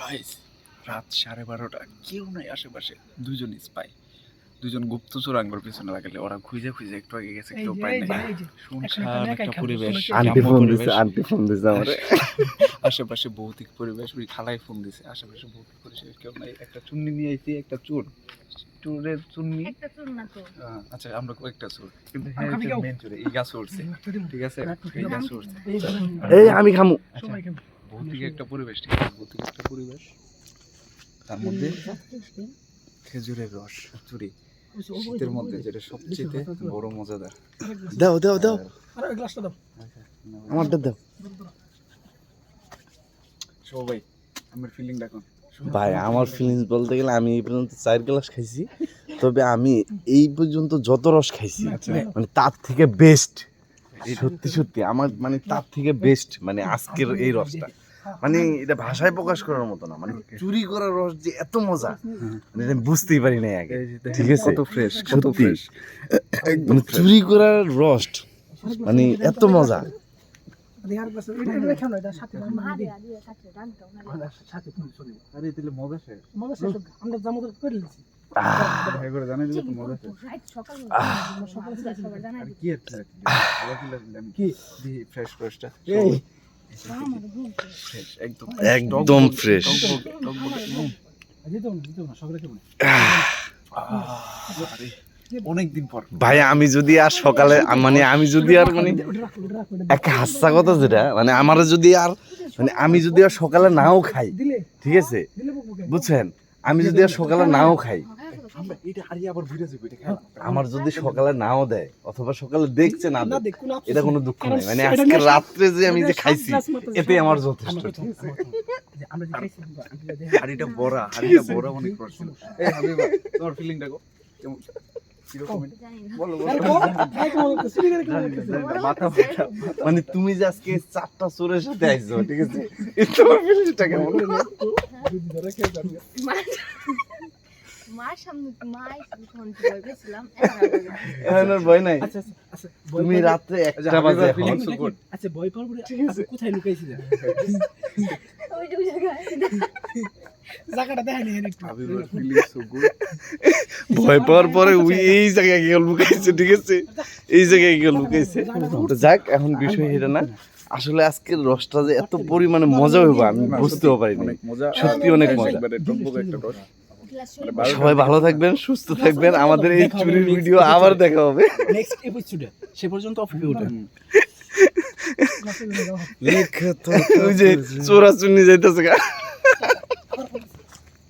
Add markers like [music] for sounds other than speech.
Guys রাত সাড়ে বারোটা কেউ নাই আশেপাশে দুজন স্পাই দুজন গুপ্ত চোরাঙ্গর পিছনে লাগালে ওরা খুঁজে খুঁজে একটু আগে গেছে কেউ যে, পায় নাই শুনশান একটা পরিবেশ আন্টি ফোন দিছে আন্টি ফোন দিছে আমারে। [laughs] আশেপাশে ভৌতিক পরিবেশ ওই খালাই ফোন দিছে আশেপাশে ভৌতিক পরিবেশ কেউ নাই। একটা চুন্নি নিয়ে আইছি একটা চুর। চুরের চুন্নি? একটা চুল না তো আচ্ছা আমরা কয়েকটা চোর। কিন্তু আমি হ্যাঁ মেন চুরে এই গাছ উঠছে ঠিক আছে? এই গাছ উঠছে এই আমি খামু। সবাই। ভৌতিক একটা পরিবেশ ঠিক আছে? ভৌতিক একটা পরিবেশ। তার মধ্যে খেজুরের রস চুরি শীতের মধ্যে যেটা সবচেয়ে বড় মজাদার। দাও দাও দাও। গ্লাসটা দাও। আমারটা দাও সবাই আমার ফিলিং দেখুন ভাই আমার ফিলিংস বলতে গেলে আমি এই পর্যন্ত চার গ্লাস খাইছি তবে আমি এই পর্যন্ত যত রস খাইছি আচ্ছা। মানে তার থেকে বেস্ট সত্যি সত্যি আমার মানে তার থেকে বেস্ট মানে আজকের এই রসটা। মানে এটা ভাষায় প্রকাশ করার মতো না মানে চুরি করার রস যে এত মজা মানে আমি বুঝতেই পারি নাই আগে ঠিক আছে। কত ফ্রেশ কত ফ্রেশ মানে চুরি করার রস মানে এত মজা হ্যাঁ কি ফ্রেশ ফ্রেশ একদম পর। ভাই আমি যদি আর সকালে মানে আমি যদি আর মানে একটা হাস্যা কথা যেটা মানে আমার যদি আর মানে আমি যদি আর সকালে নাও খাই ঠিক আছে? বুঝছেন? আমি যদি আর সকালে নাও খাই আমরা এটা হারিয়ে আবার ঘুরে যাব এটা খেলা আমার যদি সকালে নাও দেয় অথবা সকালে দেখছে না এটা কোনো দুঃখ নেই। মানে আজকে রাত্রে যে আমি যে খাইছি এতেই আমার যথেষ্ট। [laughs] [laughs] হাড়িটা বড়া হাড়িটা বড়া অনেক করছিল এই হাবিবা তোমার ফিলিং দেখো মানে তুমি যে আজকে চারটা চোরের সাথে আইছো ঠিক আছে? [laughs] তোমার ফিলিংসটা কেমন? মার সামনে মাই ফোন ভয় পেয়েছিলাম এখন আর ভয় পাই না। এখন আর ভয় নাই আচ্ছা, তুমি একটা বাজে ভয় পাওয়ার পরে আপনি কোথায় লুকাইছিলেন? ওইটুকু জায়গায় জায়গাটা দেখেন এখানে একটু। হাবিবার feeling so good. ভয় পাওয়ার পরে ওই এই জায়গায় গিয়ে লুকাইছে ঠিক আছে এই জায়গায় গিয়ে লুকাইছে যাক এখন বিষয় এটা না আসলে আজকের রসটা যে এত পরিমাণে মজা হইব আমি বুঝতেও পারিনি অনেক মজা সত্যি অনেক মজা। সবাই ভালো থাকবেন। সুস্থ থাকবেন। আমাদের এই চুরির ভিডিও আবার দেখা হবে। নেক্সট এপিসোডে সে পর্যন্ত অপেক্ষা [laughs] করুন তো [laughs] ওই যে [laughs] চোরা চুন্নি যাইতেছে গা।